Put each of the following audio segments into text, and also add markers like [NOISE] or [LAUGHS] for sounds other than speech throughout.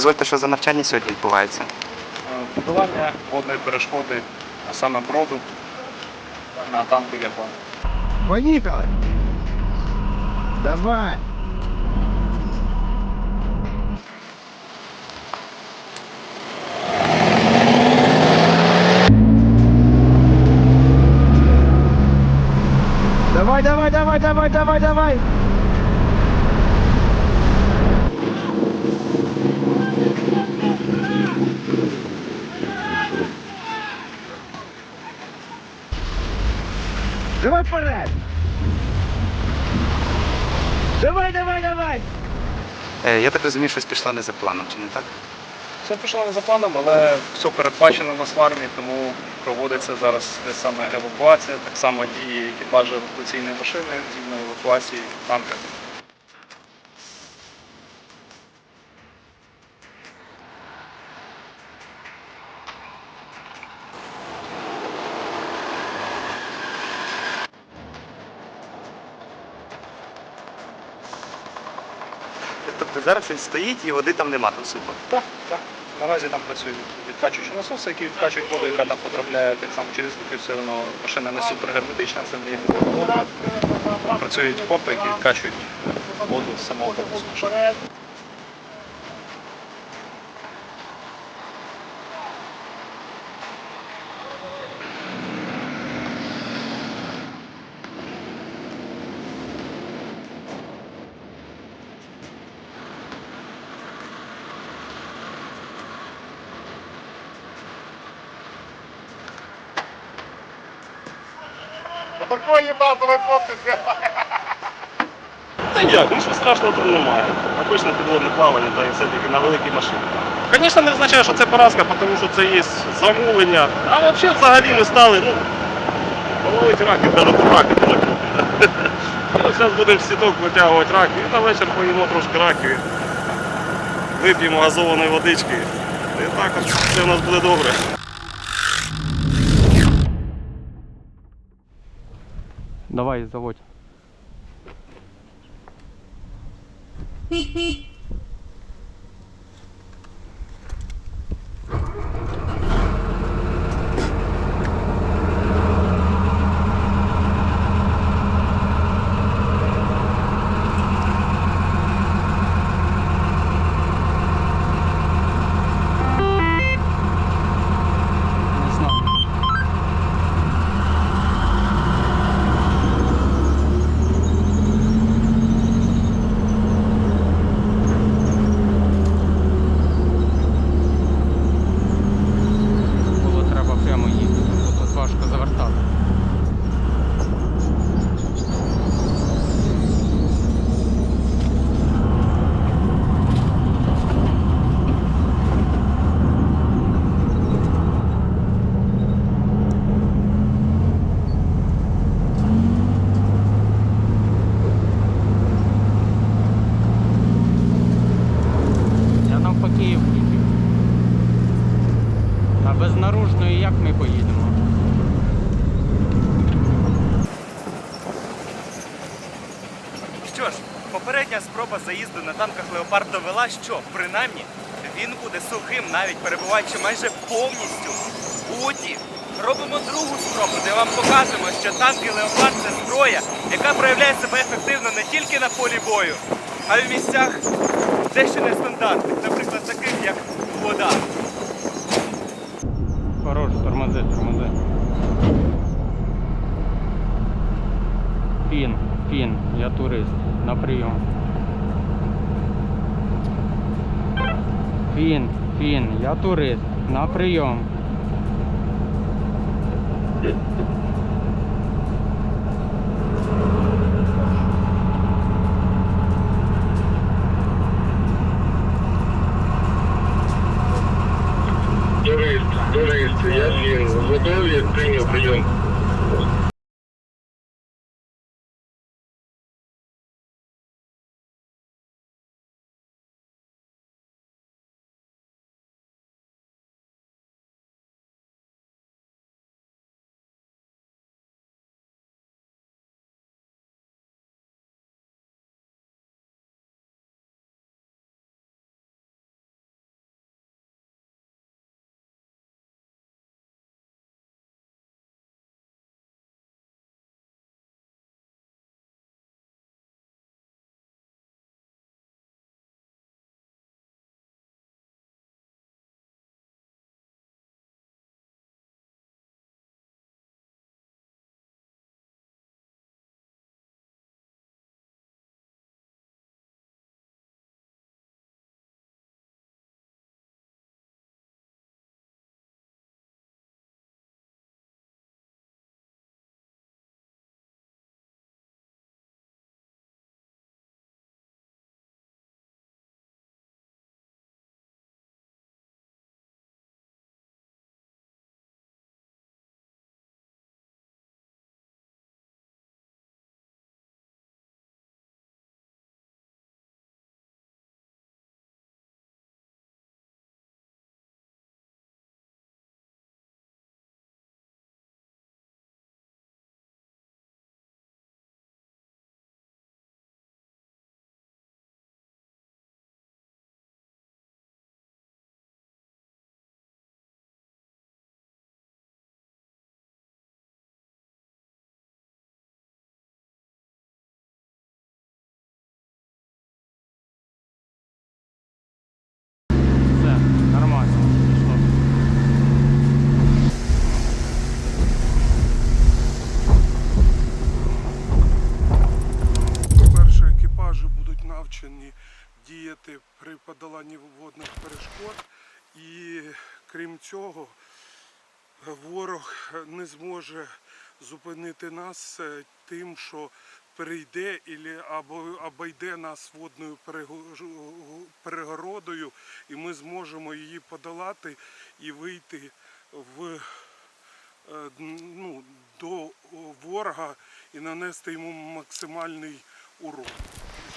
Дозвольте, що за навчання сьогодні відбувається. Будування водної перешкоди, а саме броду на танку Япон. Поїхали. Давай. Давай, давай, давай, давай, давай, давай. Давай вперед. Давай, давай, давай. Е, Я так розумію, щось пішло не за планом, чи не так? Все пішло не за планом, але все передбачено в нас в армії, тому проводиться зараз те саме евакуація, так само і екіпажі евакуаційної машини згідно евакуації танка. Зараз він стоїть і води там нема там супер. Так, так. Наразі там працюють відкачуючі насоси, які відкачують воду, яка там потрапляє так само через руки, все одно машина не супергерметична, це не є. Працюють попи, які відкачують воду з самого корпусу машини. Такої їбатової фотки Та як, нічого страшного там немає. Обичне підводне плавання, та і все тільки на великій машині. Звісно, не означає, що це поразка, тому що це є замовлення. А взагалі взагалі ми стали, ну, половити раки, навіть раки круто. [LAUGHS] Ну, Зараз будемо в сіток витягувати раки і на вечір поїмо трошки раків. Вип'ємо газованої водички. І так все у нас буде добре. Давай, заводь. [LAUGHS] Що ж, попередня спроба заїзду на танках Леопард довела, що принаймні він буде сухим, навіть перебуваючи майже повністю у. Робимо другу спробу, де вам покажемо, що танки Леопард це зброя, яка проявляє себе ефективно не тільки на полі бою, а й в місцях дещо нестандартних, наприклад, таких як вода. Хорош, тормози, тормози. Фін, фін, я турист. На прийом. Фін, фін, я турист. На прийом. Подоланні водних перешкод. І крім цього, ворог не зможе зупинити нас е, тим, що перейде або обійде нас водною перегородою, і ми зможемо її подолати і вийти в е, ну, до ворога і нанести йому максимальний урон.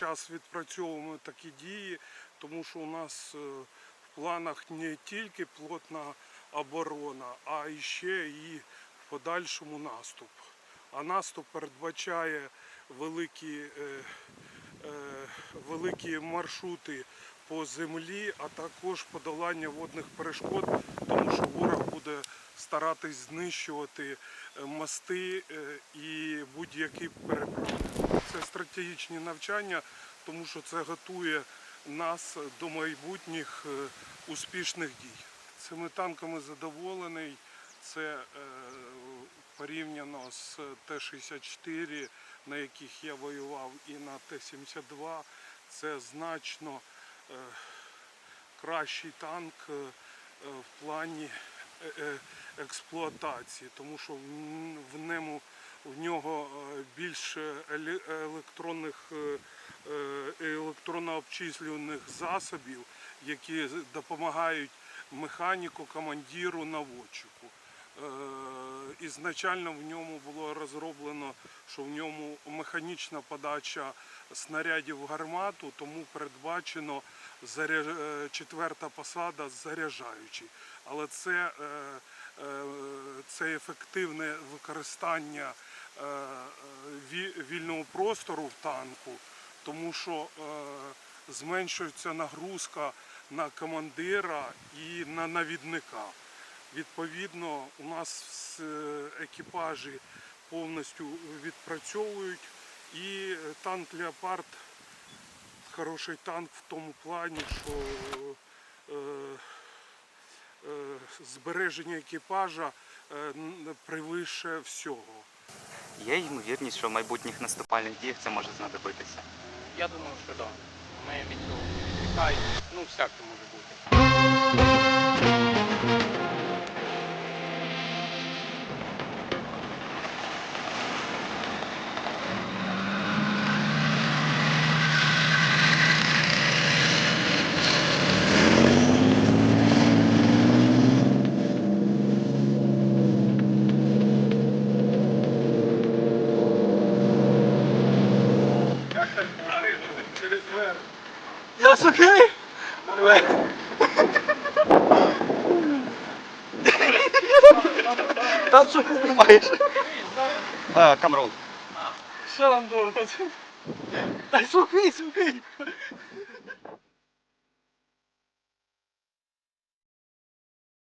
Зараз відпрацьовуємо такі дії, тому що у нас е, в планах не тільки плотна оборона, а ще і в подальшому наступ. А наступ передбачає великі, е, е, великі маршрути по землі, а також подолання водних перешкод, тому що ворог буде старатись знищувати мости і будь-які переправи. Це стратегічні навчання, тому що це готує нас до майбутніх е, успішних дій. Цими танками задоволений. Це е, порівняно з Т-64, на яких я воював, і на Т-72. Це значно е, кращий танк в плані експлуатації, тому що в ньому в нього е, більше електронних е, е, електронно-обчислюваних засобів, які допомагають механіку, командиру, наводчику. Ізначально в ньому було розроблено, що в ньому механічна подача снарядів гармату, тому передбачено четверта посада заряджаючий. Але це, це ефективне використання вільного простору в танку, тому що е, зменшується нагрузка на командира і на навідника. Відповідно, у нас е, екіпажі повністю відпрацьовують і е, танк Леопард хороший танк в тому плані, що е, е, збереження екіпажа е, превише всього. Є ймовірність, що в майбутніх наступальних діях це може знадобитися. Я думаю, що так. Ми від цього тікаємо. Ну, всяке може бути. That's okay. Anyway. Dat is Uh [LAUGHS] Ah, camera on. Shut up, door. Dat is oké, zo oké.